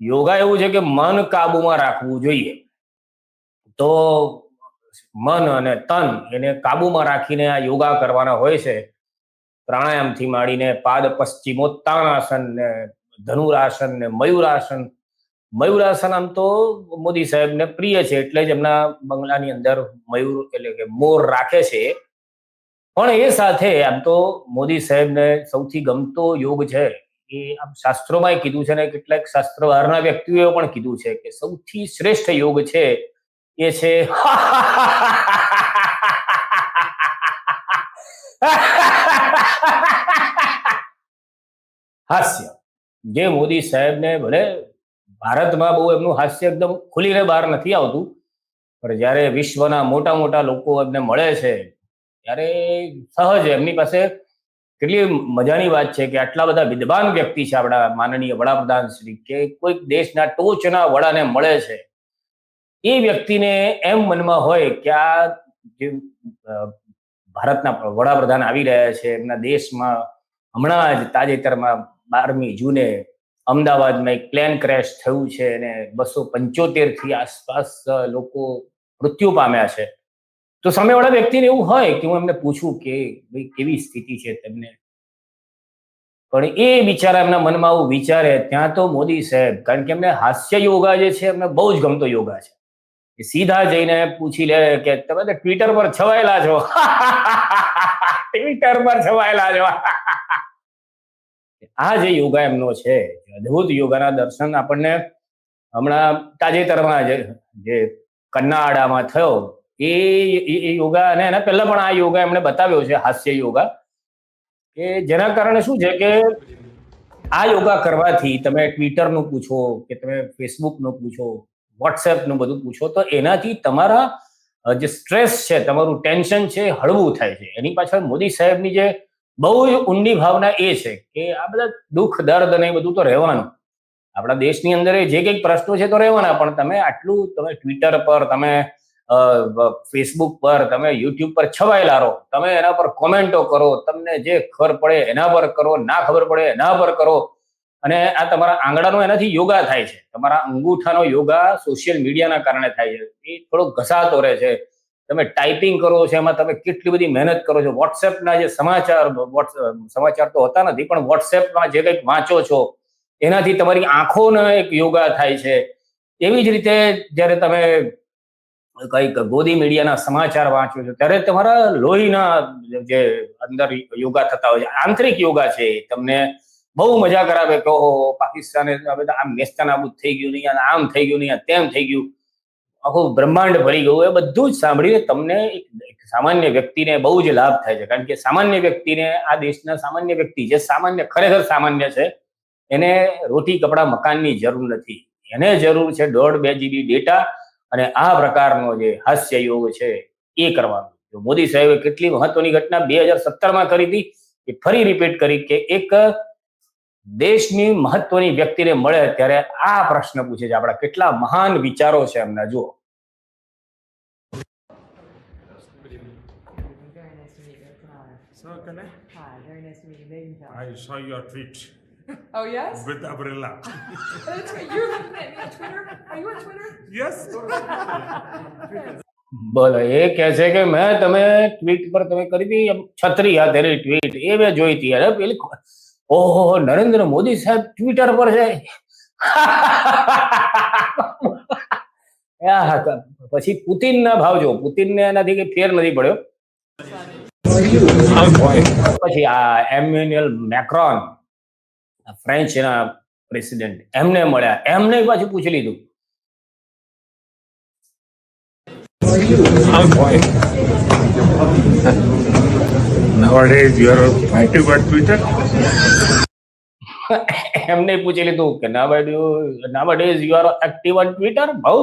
યોગા એવું છે કે મન કાબુમાં રાખવું જોઈએ. તો મન અને તન એને કાબુમાં રાખીને આ યોગા કરવાના હોય છે. પ્રાણાયામથી માંડીને પાદ પશ્ચિમોત્તાનાસન ને ધનુરાસન ને મયુરાસન. મયુરાસન આમ તો મોદી સાહેબને પ્રિય છે એટલે જ એમના બંગલાની અંદર મયુર એટલે કે મોર રાખે છે. પણ એ સાથે આમ તો મોદી સાહેબને સૌથી ગમતો યોગ છે. એ આમ શાસ્ત્રોમાં કીધું છે ને કેટલાક શાસ્ત્ર બહારના વ્યક્તિઓએ પણ કીધું છે કે સૌથી શ્રેષ્ઠ યોગ છે એ છે હાસ્ય. જે મોદી સાહેબને ભલે ભારતમાં બહુ એમનું હાસ્ય એકદમ ખુલીને બહાર નથી આવતું, પણ જ્યારે વિશ્વના મોટા મોટા લોકો એમને મળે છે, ત્યારે સહજ એમની પાસે કેટલી મજાની વાત છે કે આટલા બધા વિદ્વાન વ્યક્તિ છે આપણા માનનીય વડાપ્રધાન શ્રી કે કોઈક દેશના ટોચના વડાને મળે છે. એ વ્યક્તિને એમ મનમાં હોય કે આ જે ભારતના વડાપ્રધાન આવી રહ્યા છે, એમના દેશમાં હમણાં જ તાજેતરમાં બારમી જૂને અમદાવાદમાં એક પ્લેન ક્રેશ થયું છે અને બસો પંચોતેરથી આસપાસ લોકો મૃત્યુ પામ્યા છે. તો સામેવાળા વ્યક્તિને એવું હોય કે હું એમને પૂછું કે ભાઈ કેવી સ્થિતિ છે તેમને? પણ એ બિચારા એમના મનમાં આવું વિચારે, ત્યાં તો મોદી સાહેબ, કારણ કે એમને હાસ્ય યોગા જે છે, એમને બહુ જ ગમતો યોગા છે. એ સીધા જઈને પૂછી લે કે તમે તો ટ્વિટર પર છવાયેલા છો. ટ્વિટર પર છવાયેલા છો. આ જે યોગા એમનો છે અદ્ભુત યોગાના દર્શન આપણને હમણાં તાજેતરમાં જે કન્નાડામાં થયો એ, એ- યોગા અને એના પહેલા પણ આ યોગા એમણે બતાવ્યો છે, હાસ્ય યોગા. કે જેના કારણે શું છે કે આ યોગા કરવાથી તમે ટ્વિટરનું પૂછો કે તમે ફેસબુકનું પૂછો, વોટ્સએપનું બધું પૂછો, તો એનાથી તમારા જે સ્ટ્રેસ છે, તમારું ટેન્શન છે હળવું થાય છે. એની પાછળ મોદી સાહેબની જે બહુ જ ઊંડી ભાવના એ છે કે આ બધા દુઃખ, દર્દ અને એ બધું તો રહેવાનું. આપણા દેશની અંદર જે કંઈક પ્રશ્નો છે તો રહેવાના, પણ તમે આટલું તમે ટ્વિટર પર, તમે ફેસબુક પર તમે યુટ્યુબ પર છવાયેલા રહો. તમે એના પર કોમેન્ટો કરો. તમને જે ખબર પડે એના પર કરો, ના ખબર પડે એના પર કરો. અને આ તમારા આંગળાનો એનાથી યોગા થાય છે. તમારા અંગૂઠાનો યોગા સોશિયલ મીડિયાના કારણે થાય છે. એ થોડો ઘસાતો રહે છે. તમે ટાઈપિંગ કરો છો, એમાં તમે કેટલી બધી મહેનત કરો છો. વોટ્સએપના જે સમાચાર સમાચાર તો હોતા નથી, પણ વોટ્સએપમાં જે કંઈક વાંચો છો, એનાથી તમારી આંખોનો એક યોગા થાય છે. એવી જ રીતે જ્યારે તમે કંઈક ગોદી મીડિયાના સમાચાર વાંચ્યો છો. ત્યારે તમારા લોહીના જે અંદર યોગા થતા હોય છે, આંતરિક યોગા છે તમને બહુ મજા કરાવે કે ઓહો, પાકિસ્તાને આમ નેસ્તનાબૂદ થઈ ગયું નહીં, અને આમ થઈ ગયું નહીં તેમ થઈ ગયું. આખું બ્રહ્માંડ ભરી ગયું. એ બધું જ સાંભળીને તમને એક સામાન્ય વ્યક્તિને બહુ જ લાભ થાય છે. કારણ કે સામાન્ય વ્યક્તિને આ દેશના સામાન્ય વ્યક્તિ જે સામાન્ય, ખરેખર સામાન્ય છે, એને રોટી કપડા મકાનની જરૂર નથી. એને જરૂર છે દોઢ બે જીબી ડેટા અને આ પ્રકારનો જે હાસ્ય યોગ છે એ કરવાનો. મોદી સાહેબે કેટલી મહત્વની ઘટના બે હજાર સત્તરમાં કરી હતી એ ફરી રિપીટ કરી કે એક દેશની મહત્વની વ્યક્તિને મળે ત્યારે આ પ્રશ્ન પૂછે છે. આપણા કેટલા મહાન વિચારો છે એમના. જુઓ. Very nice to meet you. Can I? Hi, very nice to meet you. I saw your tweet. Oh, yes? with. That's right. You're looking at me on Twitter? Are you on Twitter? yes. બોલો એ કહે છે કે મેં તમે tweet પર તમે કરી હતી છત્રી હાથેરી ટ્વીટ એ મેં જોઈ હતી અરે પેલી ઓહો નરેન્દ્ર મોદી સાહેબ ટ્વિટર પર છે પછી પુતિન ના ભાવ જો પુતિન ને એનાથી કઈ ફેર નથી પડ્યો પછી આ એમ્યુનિયલ મેક્રોન ફ્રેન્ચ ના પ્રેસિડેન્ટ એમને મળ્યા. એમને પાછું પૂછી લીધું. Nowadays you are fighting on Twitter. એમને પૂછી લીધું કે nowadays you are active on Twitter બહુ